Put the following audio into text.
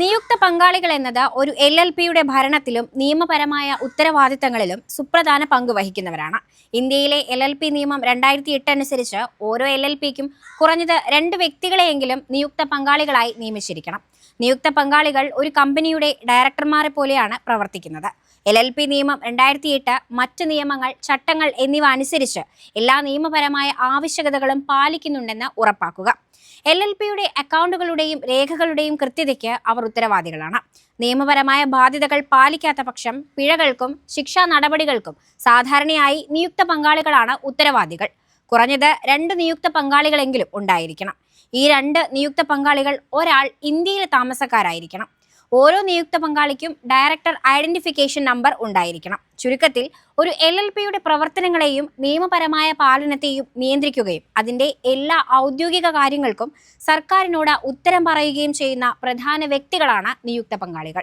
നിയുക്ത പങ്കാളികൾ എന്നത് ഒരു എൽ എൽ പിയുടെ ഭരണത്തിലും നിയമപരമായ ഉത്തരവാദിത്തങ്ങളിലും സുപ്രധാന പങ്ക് വഹിക്കുന്നവരാണ്. ഇന്ത്യയിലെ എൽ എൽ പി നിയമം രണ്ടായിരത്തി എട്ട് അനുസരിച്ച് ഓരോ എൽ എൽ പിക്കും കുറഞ്ഞത് രണ്ട് വ്യക്തികളെയെങ്കിലും നിയുക്ത പങ്കാളികളായി നിയമിച്ചിരിക്കണം. നിയുക്ത പങ്കാളികൾ ഒരു കമ്പനിയുടെ ഡയറക്ടർമാരെ പോലെയാണ് പ്രവർത്തിക്കുന്നത്. എൽ എൽ പി നിയമം രണ്ടായിരത്തി എട്ട് മറ്റ് നിയമങ്ങൾ ചട്ടങ്ങൾ എന്നിവ അനുസരിച്ച് എല്ലാ നിയമപരമായ ആവശ്യകതകളും പാലിക്കുന്നുണ്ടെന്ന് ഉറപ്പാക്കുക. എൽ എൽ പിയുടെ അക്കൗണ്ടുകളുടെയും രേഖകളുടെയും കൃത്യതയ്ക്ക് അവർ ഉത്തരവാദികളാണ്. നിയമപരമായ ബാധ്യതകൾ പാലിക്കാത്ത പക്ഷം പിഴകൾക്കും ശിക്ഷാ നടപടികൾക്കും സാധാരണയായി നിയുക്ത പങ്കാളികളാണ് ഉത്തരവാദികൾ. കുറഞ്ഞത് രണ്ട് നിയുക്ത പങ്കാളികളെങ്കിലും ഉണ്ടായിരിക്കണം. ഈ രണ്ട് നിയുക്ത പങ്കാളികൾ ഒരാൾ ഇന്ത്യയിലെ താമസക്കാരായിരിക്കണം. ഓരോ നിയുക്ത പങ്കാളിക്കും ഡയറക്ടർ ഐഡന്റിഫിക്കേഷൻ നമ്പർ ഉണ്ടായിരിക്കണം. ചുരുക്കത്തിൽ ഒരു എൽ എൽ പിയുടെ പ്രവർത്തനങ്ങളെയും നിയമപരമായ പാലനത്തെയും നിയന്ത്രിക്കുകയും അതിന്റെ എല്ലാ ഔദ്യോഗിക കാര്യങ്ങൾക്കും സർക്കാരിനോട് ഉത്തരം പറയുകയും ചെയ്യുന്ന പ്രധാന വ്യക്തികളാണ് നിയുക്ത പങ്കാളികൾ.